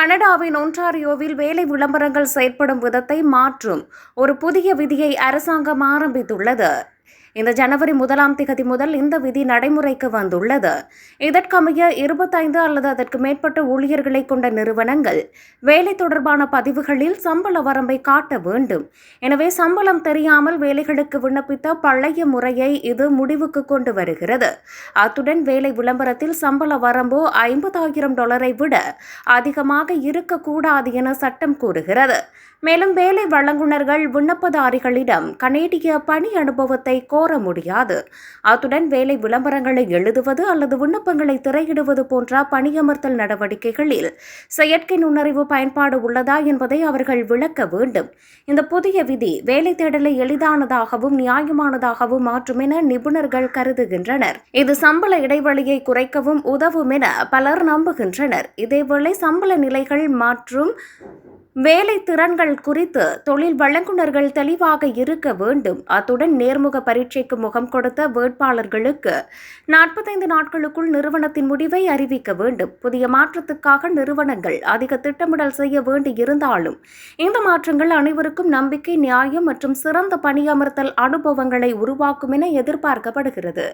கனடாவின் ஒன்டாரியோவில் வேலை விளம்பரங்கள் செயற்படும் விதத்தை மாற்றும் ஒரு புதிய விதியை அரசாங்கம் ஆரம்பித்துள்ளது. இந்த ஜனவரி முதலாம் திகதி முதல் இந்த விதி நடைமுறைக்கு வந்துள்ளது. இதற்கமைய இருபத்தைந்து அல்லது அதற்கு மேற்பட்ட ஊழியர்களை கொண்ட நிறுவனங்கள் வேலை தொடர்பான பதிவுகளில் சம்பள வரம்பை காட்ட வேண்டும். எனவே சம்பளம் தெரியாமல் வேலைகளுக்கு விண்ணப்பித்த பழைய முறையை இது முடிவுக்கு கொண்டு வருகிறது. அத்துடன் வேலை விளம்பரத்தில் சம்பள வரம்பு ஐம்பதாயிரம் டாலரை விட அதிகமாக இருக்கக்கூடாது என சட்டம் கூறுகிறது. மேலும் வேலை வழங்குனர்கள் விண்ணப்பதாரிகளிடம் கனேடிய பணி அனுபவத்தை கோர முடியாது. அத்துடன் வேலை விளம்பரங்களை எழுதுவது அல்லது விண்ணப்பங்களை திரையிடுவது போன்ற பணியமர்த்தல் நடவடிக்கைகளில் செயற்கை நுண்ணறிவு பயன்பாடு உள்ளதா என்பதை அவர்கள் விளக்க வேண்டும். இந்த புதிய விதி வேலை தேடலை எளிதானதாகவும் நியாயமானதாகவும் மாற்றும் என நிபுணர்கள் கருதுகின்றனர். இது சம்பள இடைவெளியை குறைக்கவும் உதவும் என பலர் நம்புகின்றனர். இதேவேளை சம்பள நிலைகள் மற்றும் வேலை திறன்கள் குறித்து தொழில் வழங்குனர்கள் தெளிவாக இருக்க வேண்டும். அத்துடன் நேர்முக பரீட்சைக்கு முகம் கொடுத்த வேட்பாளர்களுக்கு நாற்பத்தைந்து நாட்களுக்குள் நிறுவனத்தின் முடிவை அறிவிக்க வேண்டும். புதிய மாற்றத்துக்காக நிறுவனங்கள் அதிக திட்டமிடல் செய்ய வேண்டியிருந்தாலும் இந்த மாற்றங்கள் அனைவருக்கும் நம்பிக்கை நியாயம் மற்றும் சிறந்த பணியமர்த்தல் அனுபவங்களை உருவாக்கும் என எதிர்பார்க்கப்படுகிறது.